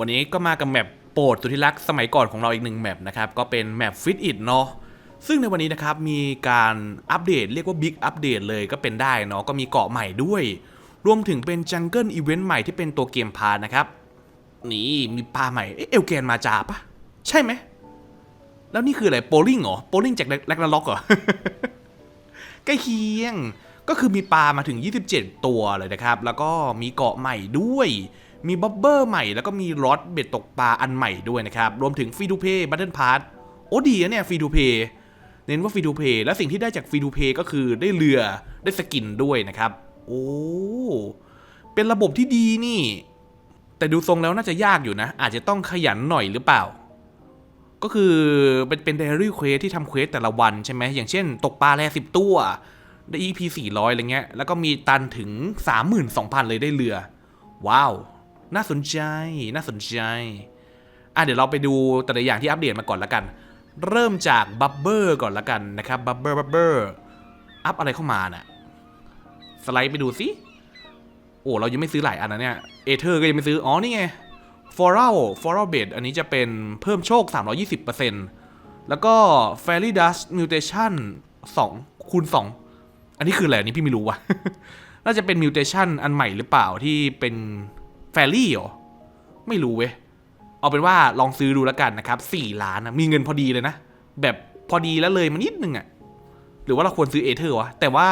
วันนี้ก็มากับแมปโปรดสุดที่รักสมัยก่อนของเราอีกหนึ่งแมปนะครับ ก็เป็นแมปฟิตอิดเนาะซึ่งในวันนี้นะครับ มีการอัปเดตเรียกว่าบิ๊กอัปเดตเลยก็เป็นได้เนาะก็มีเกาะใหม่ด้วย รวมถึงเป็นจังเกิลอีเวนต์ใหม่ที่เป็นตัวเกมพานะครับ นี่มีปลาใหม่เอ๊ะเอลแกนมาจาปะใช่ไหม แล้วนี่คืออะไรโปลิงเหรอโปลิงจากแลกนาล็อกเหรอใกล้เคียงก็คือมีปลามาถึง 27 ตัวเลยนะครับ แล้วก็มีเกาะใหม่ด้วย มีบับเบอร์ใหม่แล้วก็มีรอดเบ็ดตกปลาอันใหม่ด้วยนะครับ รวมถึงฟีดูเพย์บัตเทิลพาร์ทโอ้ดีนะเนี่ยฟีดูเพย์เน้นว่าฟีดูเพย์และสิ่งที่ได้จากฟีดูเพย์ก็คือได้เรือได้สกินด้วยนะครับ โอ้เป็นระบบที่ดีนี่ แต่ดูทรงแล้วน่าจะยากอยู่นะ อาจจะต้องขยันหน่อยหรือเปล่า ก็คือเป็นเป็น diary quest ที่ทำเควสแต่ละวันใช่ไหมอย่างเช่น ตกปลาแร่สิบตัวได้ EP 400อะไรเงี้ย แล้วก็มีตันถึง 32,000 เลยได้เรือ ว้าว น่าสนใจ น่าสนใจ อะเดี๋ยวเราไปดูแต่ละอย่างที่อัปเดตมาก่อนละกัน เริ่มจากบับเบอร์ก่อนละกันนะครับ บับเบอร์ บับเบอร์ อัพอะไรเข้ามาน่ะ สไลด์ไปดูสิ โอ้ เรายังไม่ซื้อหลายอันนะเนี่ย เอเธอร์ก็ยังไม่ซื้อ อ๋อ นี่ไง f o r a l f o r a l b e d อันนี้จะเป็นเพิ่มโชค 320%แล้วก็ Fairy Dust Mutation 2คูณ2 อันนี้คืออะไรอันนี้พี่ไม่รู้ว่ะ น่าจะเป็น Mutation อันใหม่หรือเปล่าที่เป็น Fairy เหรอ ไม่รู้เว้ย เอาเป็นว่าลองซื้อดูแล้วกันนะครับ4ล้านนะมีเงินพอดีเลยนะ แบบพอดีแล้วเลยมานิดนึงอะหรือว่าเราควรซื้อเอเธอร์วะ แต่ว่า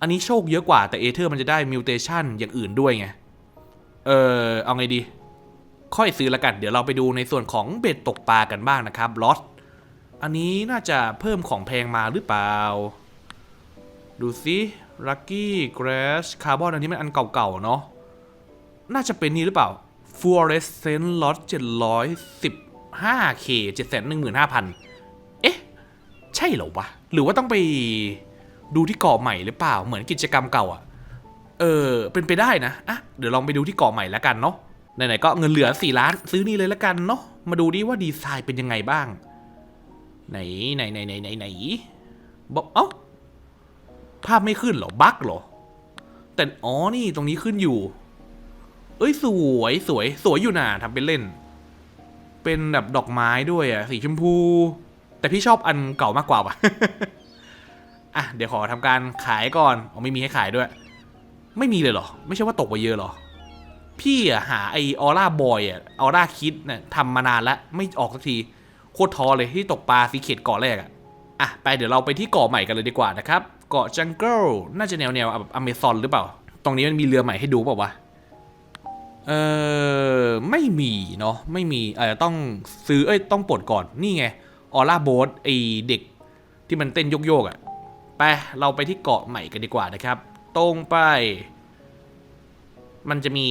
อันนี้โชคเยอะกว่าแต่เอเธอร์มันจะได้ Mutation อย่างอื่นด้วยไง เออเอาไงดี ค่อยซื้อละกัน เดี๋ยวเราไปดูในส่วนของเบ็ดตกปลากันบ้างนะครับลอสอันนี้น่าจะเพิ่มของแพงมาหรือเปล่า ดูซิลักกี้เกรสคาร์บอนอันนี้มันอันเก่าๆเนาะ น่าจะเป็นนี้หรือเปล่า fluorescent lot 715k 715,000 เอ๊ะ ใช่เหรอวะ หรือว่าต้องไปดูที่เกาะใหม่หรือเปล่า เหมือนกิจกรรมเก่าอะเออ เป็นไปได้นะ อะ เดี๋ยวลองไปดูที่เกาะใหม่แล้วกันเนาะ ไหนๆ ก็เงินเหลือ 4 ล้าน ซื้อนี่เลยแล้วกันเนาะ มาดูดิว่าดีไซน์เป็นยังไงบ้าง ไหนไหนไหนไหนไหนไหนบอกเอ้าภาพไม่ขึ้นเหรอ บั๊กเหรอ แต่ อ๋อ นี่ตรงนี้ขึ้นอยู่ เอ้ยสวยสวย สวยอยู่นะทำเป็นเล่น เป็นแบบดอกไม้ด้วยอะสีชมพู แต่พี่ชอบอันเก่ามากกว่าว่ะอะเดี๋ยวขอทำการขายก่อนอ๋อไม่มีให้ขายด้วย ไม่มีเลยเหรอ ไม่ใช่ว่าตกไปเยอะเหรอ พี่อะหาไอออร่าบอยอะออร่าคิดเนี่ยทำมานานแล้วไม่ออกสักทีโคตรท้อเลยที่ตกปลาสีเขตเกาะแรกอะอะไปเดี๋ยวเราไปที่เกาะใหม่กันเลยดีกว่านะครับ เกาะจังเกิลน่าจะแนวแนวแบบอเมซอนหรือเปล่า ตรงนี้มันมีเรือใหม่ให้ดูเปล่าวะ เออไม่มีเนาะไม่มีอาจจะต้องซื้อเอ้ยต้องปลดก่อนนี่ไงออร่าโบ๊ทไอเด็กที่มันเต้นโยกๆอะ่ะไปเราไปที่เกาะใหม่กันดีกว่านะครับ ตรงไป มันจะมี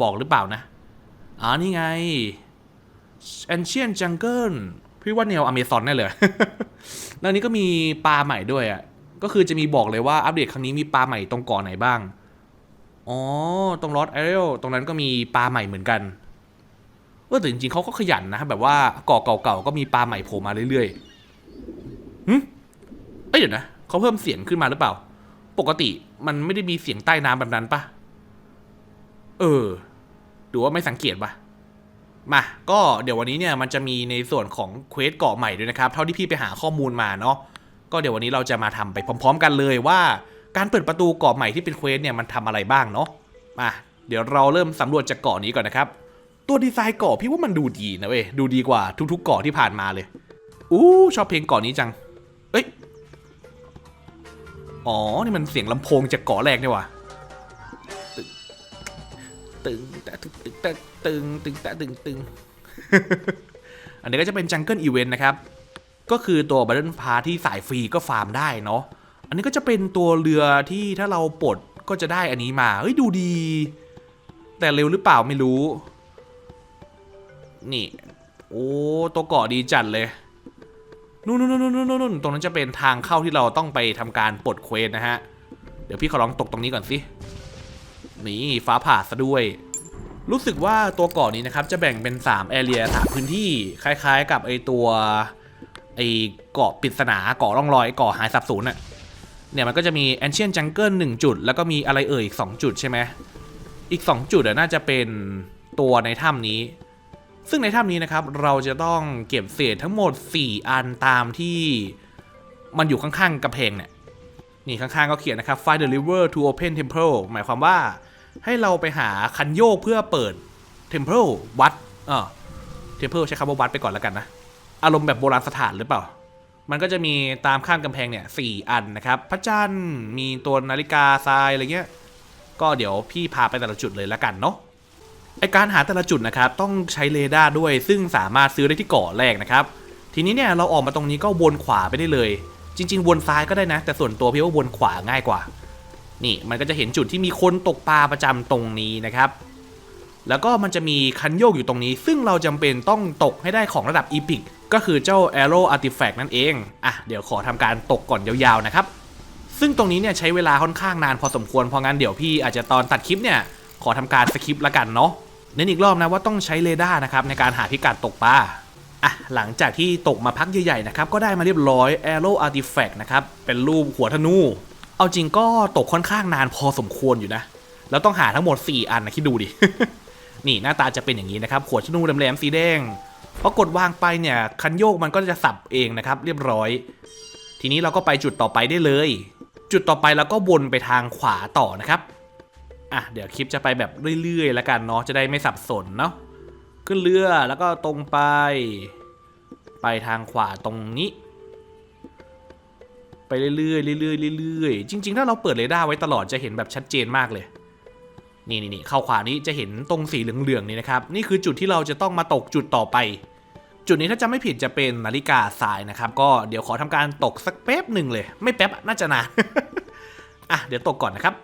บอกหรือเปล่านะอ๋อนี่ไง Ancient Jungle พี่ว่าแนวอเมซอนแน่เลย แล้วอันนี้ก็มีปลาใหม่ด้วยอะ่ะก็คือจะมีบอกเลยว่าอัปเดตครั้งนี้มีปลาใหม่ตรงเกาะไหนบ้าง อ๋อ ตรงลอสแอเรลตรงนั้นก็มีปลาใหม่เหมือนกันเออแต่จริงๆเขาก็ขยันนะ แบบว่าเกาะเก่าๆก็มีปลาใหม่โผล่มาเรื่อยๆหึเอ้ยเดี๋ยวนะเขาเพิ่มเสียงขึ้นมาหรือเปล่า ปกติมันไม่ได้มีเสียงใต้น้ำแบบนั้นปะเออดูว่าไม่สังเกตปะมา ก็เดี๋ยววันนี้เนี่ยมันจะมีในส่วนของเควสเกาะใหม่ด้วยนะครับ เท่าที่พี่ไปหาข้อมูลมาเนาะ ก็เดี๋ยววันนี้เราจะมาทำไปพร้อม ๆ กันเลยว่า การเปิดประตูเกาะใหม่ที่เป็นเควสเนี่ยมันทำอะไรบ้างเนาะมาเดี๋ยวเราเริ่มสำรวจจากเกาะนี้ก่อนนะครับ ตัวดีไซน์เกาะพี่ว่ามันดูดีนะเว้ยดูดีกว่าทุกๆเกาะที่ผ่านมาเลยอู้ชอบเพลงเกาะนี้จัง เอ้ยอ๋อนี่มันเสียงลำโพงจากเกาะแรกนี่ว่ะตึงแต่ตึงตึงแต่ตึงตึงแต่ตึงตึง อันนี้ก็จะเป็นจังเกิลอีเวนต์นะครับ ก็คือตัวบัตเทิลพาที่สายฟรีก็ฟาร์มได้เนาะ นนี้ก็จะเป็นตัวเรือที่ถ้าเราปลดก็จะได้อันนี้มาเฮ้ยดูดี แต่เร็วหรือเปล่าไม่รู้ นี่ โอ้ตัวเกาะดีจัดเลยนู่นนู่นนู่นนู่นตรงนั้นจะเป็นทางเข้าที่เราต้องไปทำการปลดเควสนะฮะ เดี๋ยวพี่ขอลองตกตรงนี้ก่อนสินี่ฟ้าผ่าซะด้วย รู้สึกว่าตัวเกาะนี้นะครับ จะแบ่งเป็น3แอเรียสามพื้นที่คล้ายๆ กับไอตัวไอเกาะปริศนาเกาะร่องรอยเกาะหายสับสูญอะ เนี่ยมันก็จะมี Ancient Jungle 1 จุด แล้วก็มีอะไรเอ่ยอีก 2 จุดใช่ไหมอีก 2 จุดน่าจะเป็นตัวในถ้ำนี้ ซึ่งในถ้ำนี้นะครับ เราจะต้องเก็บเศษทั้งหมด 4 อันตามที่มันอยู่ข้างๆกระเพงเนี่ยนี่ข้างๆก็เขียนนะครับ find the river to open temple หมายความว่าให้เราไปหาคันโยกเพื่อเปิด temple วัดเออ temple ใช้คำว่าวัดไปก่อนแล้วกันนะ อารมณ์แบบโบราณสถานหรือเปล่า มันก็จะมีตามข้างกำแพงเนี่ยสอันนะครับ พระจันทร์มีตัวนาฬิกาทรายอะไรเงี้ย ก็เดี๋ยวพี่พาไปแต่ละจุดเลยละกันเนาะไอการหาแต่ละจุดนะครับต้องใช้เรดาร์ด้วย ซึ่งสามารถซื้อได้ที่เกาะแรกนะครับ ทีนี้เนี่ยเราออกมาตรงนี้ก็วนขวาไปได้เลย จริง ๆ วนซ้ายก็ได้นะ แต่ส่วนตัวพี่ว่าวนขวาง่ายกว่า นี่มันก็จะเห็นจุดที่มีคนตกปลาประจำตรงนี้นะครับ แล้วก็มันจะมีคันโยกอยู่ตรงนี้ ซึ่งเราจำเป็นต้องตกให้ได้ของระดับอีพิก ก็คือเจ้า Arrow Artifact นั่นเอง อะ เดี๋ยวขอทำการตกก่อนยาวๆนะครับ ซึ่งตรงนี้เนี่ยใช้เวลาค่อนข้างนานพอสมควร เพราะงั้นเดี๋ยวพี่อาจจะตอนตัดคลิปเนี่ย ขอทำการสคิปละกันเนาะ เน้นอีกรอบนะว่าต้องใช้เรดาร์นะครับในการหาพิกัดตกปลา อะ หลังจากที่ตกมาพักใหญ่ๆนะครับ ก็ได้มาเรียบร้อย Arrow Artifact นะครับ เป็นรูปหัวธนู เอาจริงก็ตกค่อนข้างนานพอสมควรอยู่นะ แล้วต้องหาทั้งหมด 4 อันนะคิดดูดิ นี่หน้าตาจะเป็นอย่างนี้นะครับ ขวดชนูแหลมๆสีแดง พอกดวางไปเนี่ยคันโยกมันก็จะสับเองนะครับ เรียบร้อย ทีนี้เราก็ไปจุดต่อไปได้เลย จุดต่อไปเราก็วนไปทางขวาต่อนะครับอะเดี๋ยวคลิปจะไปแบบเรื่อยๆ แล้วกันเนาะจะได้ไม่สับสนเนาะขึ้นเรือแล้วก็ตรงไป ไปทางขวาตรงนี้ ไปเรื่อยๆเรื่อยๆเรื่อยๆจริง ๆ ถ้าเราเปิดเรดาร์ไว้ตลอดจะเห็นแบบชัดเจนมากเลย นี่นี่นี่เข้าขวานี้จะเห็นตรงสีเหลืองๆนี่นะครับ นี่คือจุดที่เราจะต้องมาตกจุดต่อไป จุดนี้ถ้าจะไม่ผิดจะเป็นนาฬิกาทรายนะครับ ก็เดี๋ยวขอทำการตกสักแป๊บหนึ่งเลย ไม่แป๊บน่าจะนานอะเดี๋ยวตกก่อนนะครับ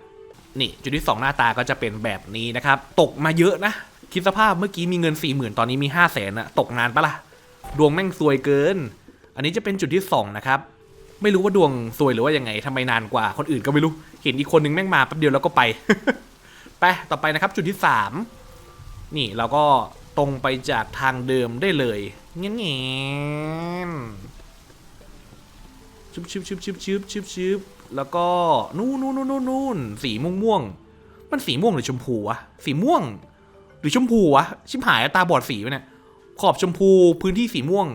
นี่จุดที่ 2 หน้าตาก็จะเป็นแบบนี้นะครับ ตกมาเยอะนะคิดสภาพเมื่อกี้มีเงิน4 0,000ตอนนี้มี5 0 0แสนอะตกนานปะล่ะดวงแม่งซวยเกิน อันนี้จะเป็นจุดที่ 2 นะครับ ไม่รู้ว่าดวงซวยหรือว่ายังไงทำไมนานกว่าคนอื่นก็ไม่รู้ เห็นอีกคนนึงแม่งมาแป๊บเดียวแล้วก็ไป ไปต่อไปนะครับจุดที่ 3 นี่เราก็ตรงไปจากทางเดิมได้เลยเงี้ยงชุบชุบชุบชุบชุบชุบชุบแล้วก็นู่นนู่นนู่นนู่นสีม่วงม่วงมันสีม่วงหรือชมพูวะสีม่วง หรือชมพูวะชิบหายตาบอดสีวะเนี่ยขอบชมพูพื้นที่สีม่วง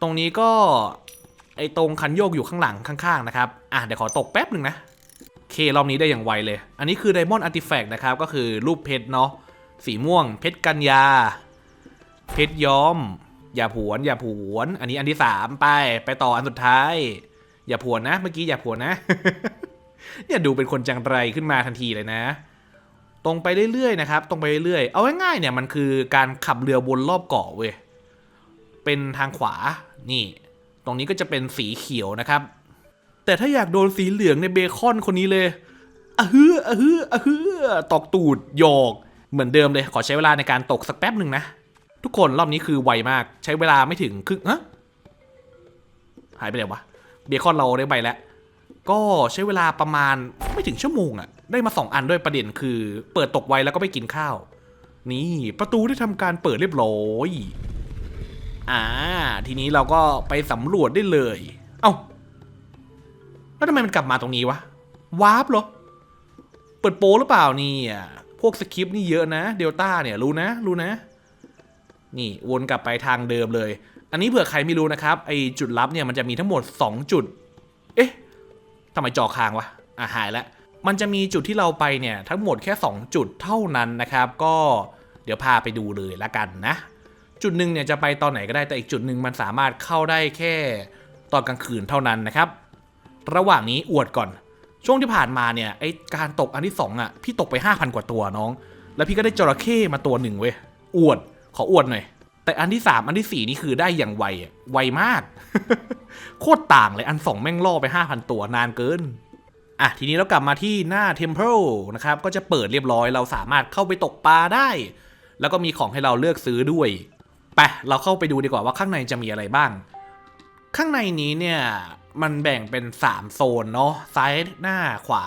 ตรงนี้ก็ไอตรงคันโยกอยู่ข้างหลังข้างๆนะครับ อะเดี๋ยวขอตกแป๊บหนึ่งนะ เครอบนี้ได้อย่างไวเลย อันนี้คือ Diamond Artifact นะครับ ก็คือรูปเพชรเนาะ สีม่วง เพชรกัญญา เพชรย้อม อย่าผวน อย่าผวน อันนี้อันที่สามไป ไปต่ออันสุดท้าย อย่าผวนนะ เมื่อกี้อย่าผวนนะ เนี่ยดูเป็นคนจังไรขึ้นมาทันทีเลยนะ ตรงไปเรื่อยๆนะครับ ตรงไปเรื่อยๆ เอาง่ายๆเนี่ยมันคือการขับเรือวนรอบเกาะเว้ย เป็นทางขวา นี่ ตรงนี้ก็จะเป็นสีเขียวนะครับ แต่ถ้าอยากโดนสีเหลืองในเบคอนคนนี้เลยอะฮืออะฮืออะฮือตอกตูดหยอก เหมือนเดิมเลย ขอใช้เวลาในการตกสักแป๊บหนึ่งนะ ทุกคนรอบนี้คือไวมาก ใช้เวลาไม่ถึงครึ่งฮะหายไปไหนวะ เบคอนเราได้ใบแล้ว ก็ใช้เวลาประมาณไม่ถึงชั่วโมงอะได้มาสองอันด้วยประเด็นคือ เปิดตกไวแล้วก็ไปกินข้าว นี่ประตูได้ทำการเปิดเรียบร้อย อ่า ทีนี้เราก็ไปสำรวจได้เลย เอ้า แล้วทำไมมันกลับมาตรงนี้วะ วาร์ปเหรอ เปิดโปหรือเปล่านี่อะ พวกสคริปต์นี่เยอะนะ เดลต้าเนี่ยรู้นะ รู้นะ นี่วนกลับไปทางเดิมเลย อันนี้เผื่อใครไม่รู้นะครับ ไอจุดลับเนี่ยมันจะมีทั้งหมด 2 จุด เอ๊ะทำไมจอค้างวะ อะหายแล้ว มันจะมีจุดที่เราไปเนี่ยทั้งหมดแค่ 2 จุดเท่านั้นนะครับ ก็เดี๋ยวพาไปดูเลยละกันนะ จุดหนึ่งเนี่ยจะไปตอนไหนก็ได้แต่อีกจุดหนึ่งมันสามารถเข้าได้แค่ตอนกลางคืนเท่านั้นนะครับ ระหว่างนี้อวดก่อน ช่วงที่ผ่านมาเนี่ยไอการตกอันที่สองอะพี่ตกไป 5,000 กว่าตัวน้อง แล้วพี่ก็ได้จระเข้มาตัวหนึ่งเว้ยอวดขออวดหน่อย แต่อันที่ 3 อันที่ 4 นี่คือได้อย่างไวอะไวมาก โคตรต่างเลยอันสองแม่งล่อไป 5,000 ตัวนานเกินอะทีนี้เรากลับมาที่หน้า Temple นะครับก็จะเปิดเรียบร้อยเราสามารถเข้าไปตกปลาได้ แล้วก็มีของให้เราเลือกซื้อด้วยไปเราเข้าไปดูดีกว่าว่าข้างในจะมีอะไรบ้าง ข้างในนี้เนี่ย มันแบ่งเป็น 3 โซนเนาะซ้ายหน้าขวา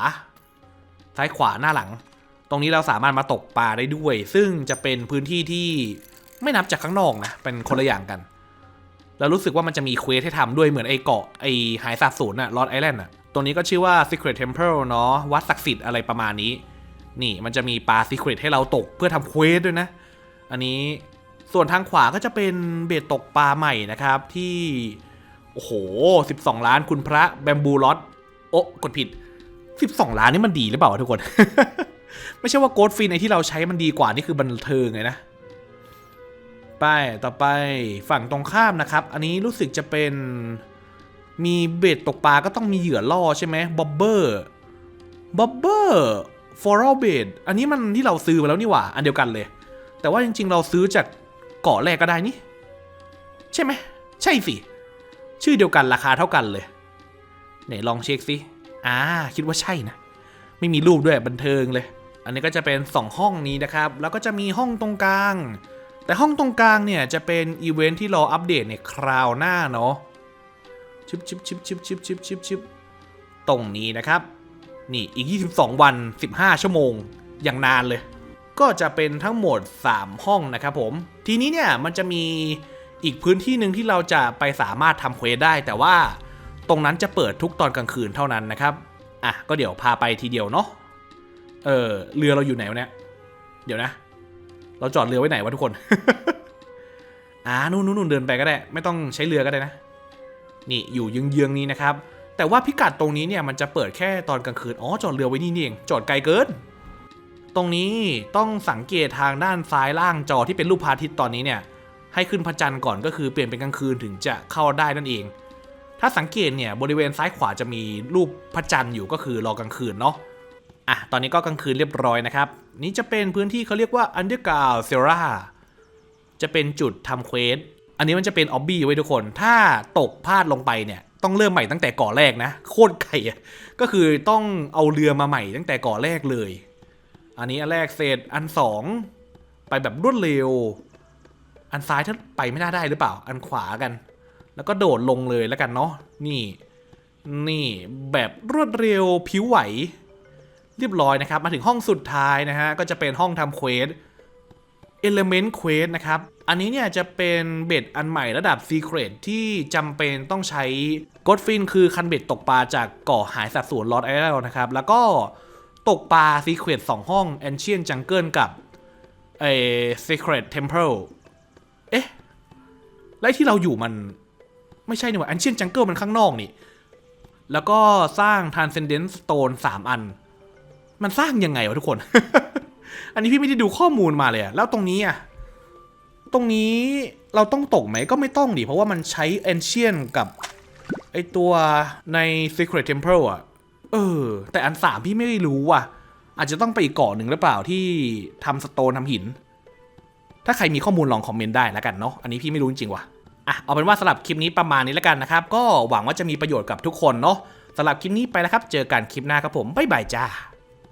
ซ้ายขวาหน้าหลัง ตรงนี้เราสามารถมาตกปลาได้ด้วย ซึ่งจะเป็นพื้นที่ที่ไม่นับจากข้างนอกนะ เป็นคนละอย่างกันแล้วรู้สึกว่ามันจะมีเควสให้ทำด้วยเหมือนไอเกาะไอหายสาบสูญอะลอดไอแลนด์อะตรงนี้ก็ชื่อว่า Secret Temple เนาะวัดศักดิ์สิทธิ์อะไรประมาณนี้ นี่มันจะมีปลาซีเครตให้เราตกเพื่อทำเควสด้วยนะ อันนี้ส่วนทางขวาก็จะเป็นเบ็ดตกปลาใหม่นะครับที่ อ้โห 12 ล้านคุณพระแบมบูลอตโอ้กดผิด 12 ล้านนี่มันดีหรือเปล่าทุกคน ไม่ใช่ว่าโกดฟินไอที่เราใช้มันดีกว่านี่คือบันเทิงเลยนะ ไปต่อไปฝั่งตรงข้ามนะครับ อันนี้รู้สึกจะเป็นมีเบ็ดตกปลาก็ต้องมีเหยื่อล่อใช่ไหมบ๊อบเบอร์บ๊อบเบอร์ฟอร์เบดอันนี้มันที่เราซื้อมาแล้วนี่หว่า อันเดียวกันเลย แต่ว่าจริงๆ เราซื้อจากเกาะแรกก็ได้นี่ ใช่ไหม ใช่สิ ชื่อเดียวกันราคาเท่ากันเลยไหนลองเช็คสิอ่าคิดว่าใช่นะ ไม่มีรูปด้วยบันเทิงเลย อันนี้ก็จะเป็น 2 ห้องนี้นะครับ แล้วก็จะมีห้องตรงกลาง แต่ห้องตรงกลางเนี่ยจะเป็นอีเวนท์ที่รออัปเดตในคราวหน้าเนาะชิบชิบชิบชิบชิบชิบชิบชิบตรงนี้นะครับ นี่อีก 22 วัน 15 ชั่วโมงอย่างนานเลย ก็จะเป็นทั้งหมด 3 ห้องนะครับผม ทีนี้เนี่ยมันจะมี อีกพื้นที่หนึ่งที่เราจะไปสามารถทำเควสได้ แต่ว่าตรงนั้นจะเปิดทุกตอนกลางคืนเท่านั้นนะครับ อะ ก็เดี๋ยวพาไปทีเดียวเนาะ เออ เรือเราอยู่ไหนวะเนี่ย เดี๋ยวนะ เราจอดเรือไว้ไหนวะทุกคน อ่า นู่นนู่นเดินไปก็ได้ ไม่ต้องใช้เรือก็ได้นะ นี่อยู่เยื้องๆนี้นะครับ แต่ว่าพิกัดตรงนี้เนี่ยมันจะเปิดแค่ตอนกลางคืน อ๋อ จอดเรือไว้นี่นี่เอง จอดไกลเกิน ตรงนี้ต้องสังเกตทางด้านซ้ายล่างจอที่เป็นรูปพระอาทิตย์ตอนนี้เนี่ย ให้ขึ้นพระจันทร์ก่อนก็คือเปลี่ยนเป็นกลางคืนถึงจะเข้าได้นั่นเอง ถ้าสังเกตเนี่ยบริเวณซ้ายขวาจะมีรูปพระจันทร์อยู่ก็คือรอกลางคืนเนาะอะตอนนี้ก็กลางคืนเรียบร้อยนะครับ นี่จะเป็นพื้นที่เขาเรียกว่า Underground s e r a จะเป็นจุดทำเควสอันนี้มันจะเป็นออบบี้ไว้ทุกคน ถ้าตกพลาดลงไปเนี่ยต้องเริ่มใหม่ตั้งแต่ก่อแรกนะ โคตรไก่ก็คือต้องเอาเรือมาใหม่ตั้งแต่ก่อแรกเลย อันนี้อันแรกเสร็จอันสองไปแบบรวดเร็ว อันซ้ายถ้าไปไม่น่าได้หรือเปล่า อันขวากัน แล้วก็โดดลงเลยแล้วกันเนาะ นี่ นี่แบบรวดเร็วผิวไหว เรียบร้อยนะครับ มาถึงห้องสุดท้ายนะฮะ ก็จะเป็นห้องทำเควส Element Quest นะครับ อันนี้เนี่ยจะเป็นเบ็ดอันใหม่ระดับ Secret ที่จำเป็นต้องใช้กดฟินคือคันเบ็ดตกปลาจากเกาะหายสัตว์ส่วนลอ d ไอ l ลนะครับ แล้วก็ตกปลา Secret 2 ห้อง Ancient Jungle กับไอ้ Secret Temple เอ๊ะแล้วไอ้ที่เราอยู่มันไม่ใช่นี่หว่า Ancient Jungle มันข้างนอกนี่ แล้วก็สร้าง Transcendent Stone 3อัน มันสร้างยังไงวะทุกคน อันนี้พี่ไม่ได้ดูข้อมูลมาเลยอะแล้วตรงนี้อะตรงนี้เราต้องตกไหมก็ไม่ต้องดิ เพราะว่ามันใช้ Ancient กับ ไอตัวใน Secret Temple อะเออ แต่อันสามพี่ไม่รู้ว่ะ อาจจะต้องไปอีกเกาะหนึ่งหรือเปล่าที่ทำสโตนทำหิน ถ้าใครมีข้อมูลลองคอมเมนต์ได้แล้วกันเนาะอันนี้พี่ไม่รู้จริงว่ะอะเอาเป็นว่าสำหรับคลิปนี้ประมาณนี้แล้วกันนะครับ ก็หวังว่าจะมีประโยชน์กับทุกคนเนาะสำหรับคลิปนี้ไปแล้วครับ เจอกันคลิปหน้าครับผมบ๊ายบายจ้า